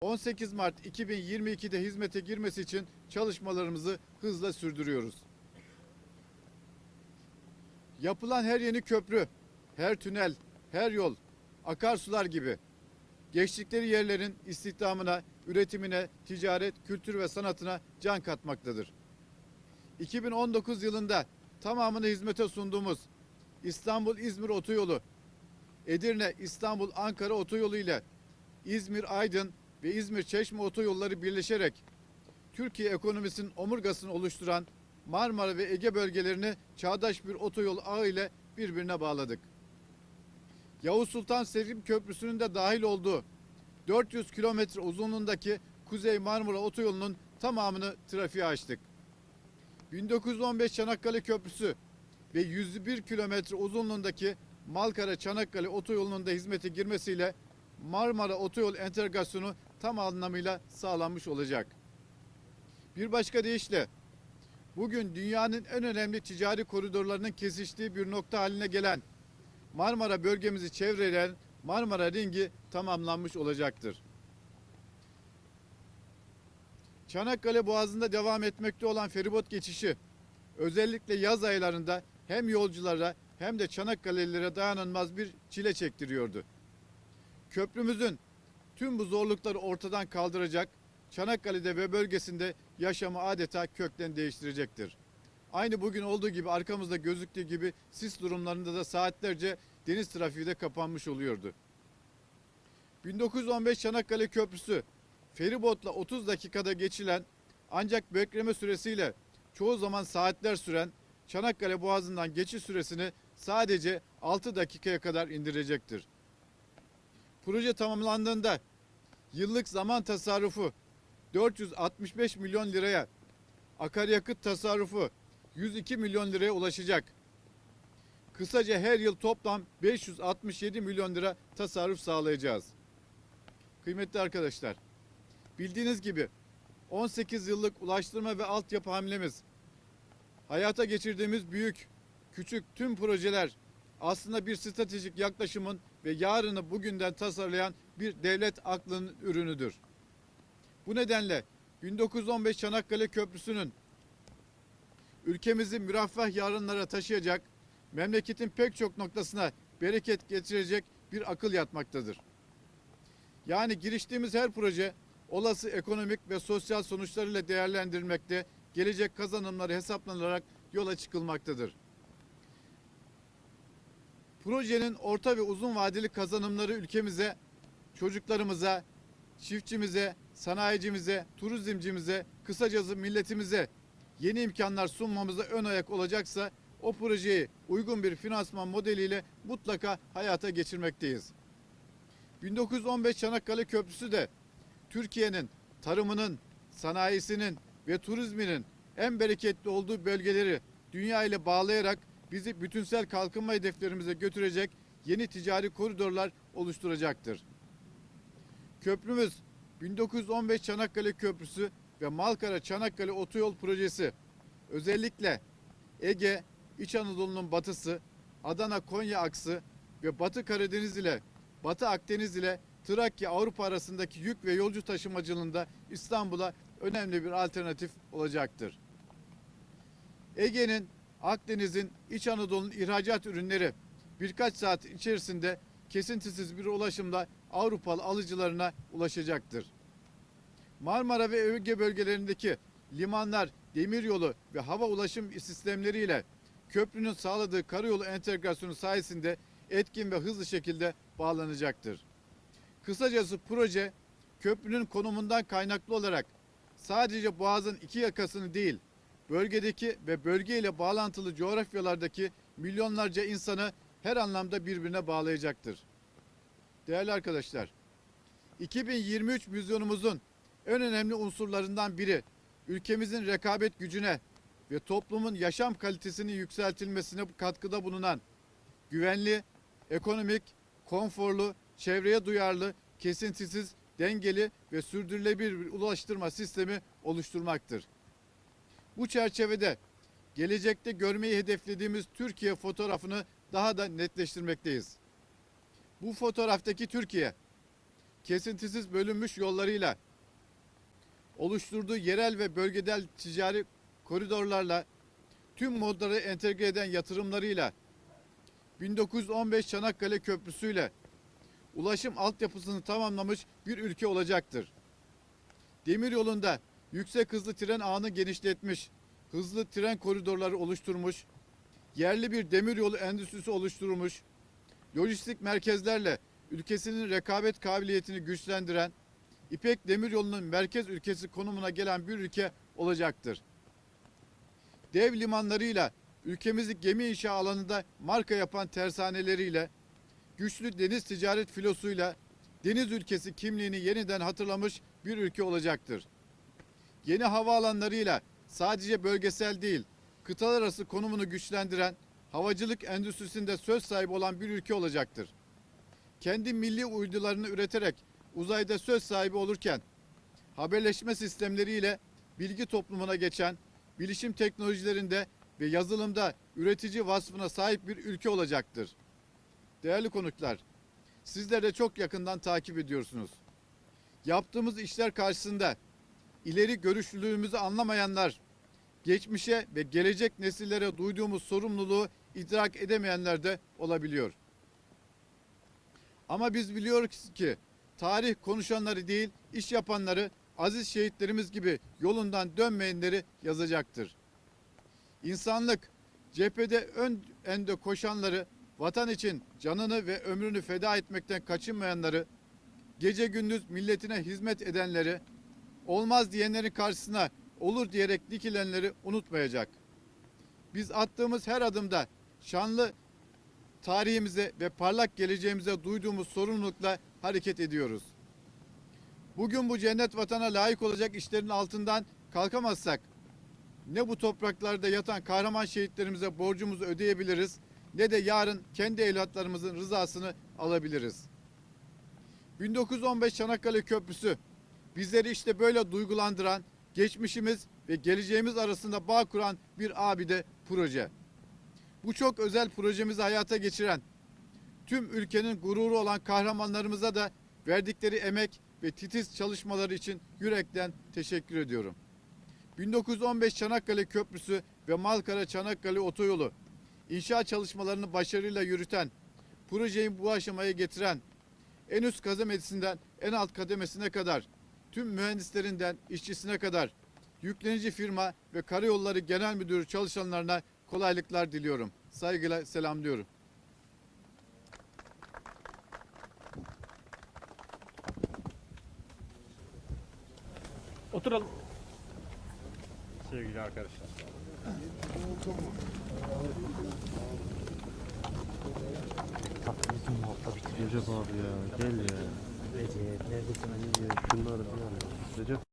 18 Mart 2022'de hizmete girmesi için çalışmalarımızı hızla sürdürüyoruz. Yapılan her yeni köprü, her tünel, her yol, akarsular gibi geçtikleri yerlerin istihdamına, üretimine, ticaret, kültür ve sanatına can katmaktadır. 2019 yılında tamamını hizmete sunduğumuz İstanbul-İzmir otoyolu, Edirne, İstanbul, Ankara otoyolu ile İzmir, Aydın ve İzmir Çeşme otoyolları birleşerek Türkiye ekonomisinin omurgasını oluşturan Marmara ve Ege bölgelerini çağdaş bir otoyol ağı ile birbirine bağladık. Yavuz Sultan Selim Köprüsü'nün de dahil olduğu 400 kilometre uzunluğundaki Kuzey Marmara Otoyolu'nun tamamını trafiğe açtık. 1915 Çanakkale Köprüsü ve 101 kilometre uzunluğundaki Malkara Çanakkale Otoyolu'nun da hizmete girmesiyle Marmara Otoyol entegrasyonu tam anlamıyla sağlanmış olacak. Bir başka deyişle bugün dünyanın en önemli ticari koridorlarının kesiştiği bir nokta haline gelen Marmara bölgemizi çevreleyen Marmara Ringi tamamlanmış olacaktır. Çanakkale Boğazı'nda devam etmekte olan feribot geçişi özellikle yaz aylarında hem yolculara hem de Çanakkale'lilere dayanılmaz bir çile çektiriyordu. Köprümüzün tüm bu zorlukları ortadan kaldıracak, Çanakkale'de ve bölgesinde yaşamı adeta kökten değiştirecektir. Aynı bugün olduğu gibi arkamızda gözüktüğü gibi sis durumlarında da saatlerce deniz trafiği de kapanmış oluyordu. 1915 Çanakkale Köprüsü feribotla 30 dakikada geçilen ancak bekleme süresiyle çoğu zaman saatler süren Çanakkale Boğazı'ndan geçiş süresini sadece 6 dakikaya kadar indirecektir. Proje tamamlandığında yıllık zaman tasarrufu 465 milyon liraya, akaryakıt tasarrufu 102 milyon liraya ulaşacak. Kısaca her yıl toplam 567 milyon lira tasarruf sağlayacağız. Kıymetli arkadaşlar, bildiğiniz gibi 18 yıllık ulaştırma ve altyapı hamlemiz, hayata geçirdiğimiz büyük, küçük tüm projeler aslında bir stratejik yaklaşımın ve yarını bugünden tasarlayan bir devlet aklının ürünüdür. Bu nedenle 1915 Çanakkale Köprüsü'nün ülkemizi müreffeh yarınlara taşıyacak, memleketin pek çok noktasına bereket getirecek bir akıl yatmaktadır. Yani giriştiğimiz her proje olası ekonomik ve sosyal sonuçlarıyla değerlendirilmekte, gelecek kazanımları hesaplanarak yola çıkılmaktadır. Projenin orta ve uzun vadeli kazanımları ülkemize, çocuklarımıza, çiftçimize, sanayicimize, turizmcimize, kısacası milletimize yeni imkanlar sunmamıza ön ayak olacaksa o projeyi uygun bir finansman modeliyle mutlaka hayata geçirmekteyiz. 1915 Çanakkale Köprüsü de Türkiye'nin tarımının, sanayisinin ve turizminin en bereketli olduğu bölgeleri dünya ile bağlayarak bizi bütünsel kalkınma hedeflerimize götürecek yeni ticari koridorlar oluşturacaktır. Köprümüz 1915 Çanakkale Köprüsü ve Malkara Çanakkale Otoyol Projesi özellikle Ege, İç Anadolu'nun batısı, Adana Konya aksı ve Batı Karadeniz ile Batı Akdeniz ile Trakya Avrupa arasındaki yük ve yolcu taşımacılığında İstanbul'a önemli bir alternatif olacaktır. Ege'nin, Akdeniz'in, İç Anadolu'nun ihracat ürünleri birkaç saat içerisinde kesintisiz bir ulaşımla Avrupalı alıcılarına ulaşacaktır. Marmara ve Ege bölgelerindeki limanlar, demiryolu ve hava ulaşım sistemleriyle köprünün sağladığı karayolu entegrasyonu sayesinde etkin ve hızlı şekilde bağlanacaktır. Kısacası proje köprünün konumundan kaynaklı olarak sadece boğazın iki yakasını değil, bölgedeki ve bölge ile bağlantılı coğrafyalardaki milyonlarca insanı her anlamda birbirine bağlayacaktır. Değerli arkadaşlar, 2023 vizyonumuzun en önemli unsurlarından biri ülkemizin rekabet gücüne ve toplumun yaşam kalitesinin yükseltilmesine katkıda bulunan güvenli, ekonomik, konforlu, çevreye duyarlı, kesintisiz, dengeli ve sürdürülebilir bir ulaştırma sistemi oluşturmaktır. Bu çerçevede gelecekte görmeyi hedeflediğimiz Türkiye fotoğrafını daha da netleştirmekteyiz. Bu fotoğraftaki Türkiye kesintisiz bölünmüş yollarıyla oluşturduğu yerel ve bölgesel ticari koridorlarla tüm modları entegre eden yatırımlarıyla 1915 Çanakkale Köprüsü'yle ulaşım altyapısını tamamlamış bir ülke olacaktır. Demir yolunda yüksek hızlı tren ağını genişletmiş, hızlı tren koridorları oluşturmuş, yerli bir demiryolu endüstrisi oluşturmuş, lojistik merkezlerle ülkesinin rekabet kabiliyetini güçlendiren, İpek Demiryolu'nun merkez ülkesi konumuna gelen bir ülke olacaktır. Dev limanlarıyla ülkemizi gemi inşa alanında marka yapan tersaneleriyle, güçlü deniz ticaret filosuyla deniz ülkesi kimliğini yeniden hatırlamış bir ülke olacaktır. Yeni havaalanlarıyla sadece bölgesel değil, kıtalar arası konumunu güçlendiren, havacılık endüstrisinde söz sahibi olan bir ülke olacaktır. Kendi milli uydularını üreterek uzayda söz sahibi olurken, haberleşme sistemleriyle bilgi toplumuna geçen, bilişim teknolojilerinde ve yazılımda üretici vasfına sahip bir ülke olacaktır. Değerli konuklar, sizler de çok yakından takip ediyorsunuz. Yaptığımız işler karşısında ileri görüşlülüğümüzü anlamayanlar, geçmişe ve gelecek nesillere duyduğumuz sorumluluğu idrak edemeyenler de olabiliyor. Ama biz biliyoruz ki tarih konuşanları değil, iş yapanları, aziz şehitlerimiz gibi yolundan dönmeyenleri yazacaktır. İnsanlık cephede ön ende koşanları, vatan için canını ve ömrünü feda etmekten kaçınmayanları, gece gündüz milletine hizmet edenleri, olmaz diyenlerin karşısına olur diyerek dikilenleri unutmayacak. Biz attığımız her adımda şanlı tarihimize ve parlak geleceğimize duyduğumuz sorumlulukla hareket ediyoruz. Bugün bu cennet vatana layık olacak işlerin altından kalkamazsak ne bu topraklarda yatan kahraman şehitlerimize borcumuzu ödeyebiliriz ne de yarın kendi evlatlarımızın rızasını alabiliriz. 1915 Çanakkale Köprüsü bizleri işte böyle duygulandıran, geçmişimiz ve geleceğimiz arasında bağ kuran bir abide proje. Bu çok özel projemizi hayata geçiren, tüm ülkenin gururu olan kahramanlarımıza da verdikleri emek ve titiz çalışmaları için yürekten teşekkür ediyorum. 1915 Çanakkale Köprüsü ve Malkara Çanakkale Otoyolu inşaat çalışmalarını başarıyla yürüten, projeyi bu aşamaya getiren, en üst kademesinden en alt kademesine kadar, tüm mühendislerinden işçisine kadar, yüklenici firma ve karayolları genel müdürü çalışanlarına kolaylıklar diliyorum. Saygıyla selamlıyorum. Oturalım. sevgili arkadaşlar. Recep abi ya gel ya. 네, 네, 이제 내일 그때 아니면 분노를 하는 거죠?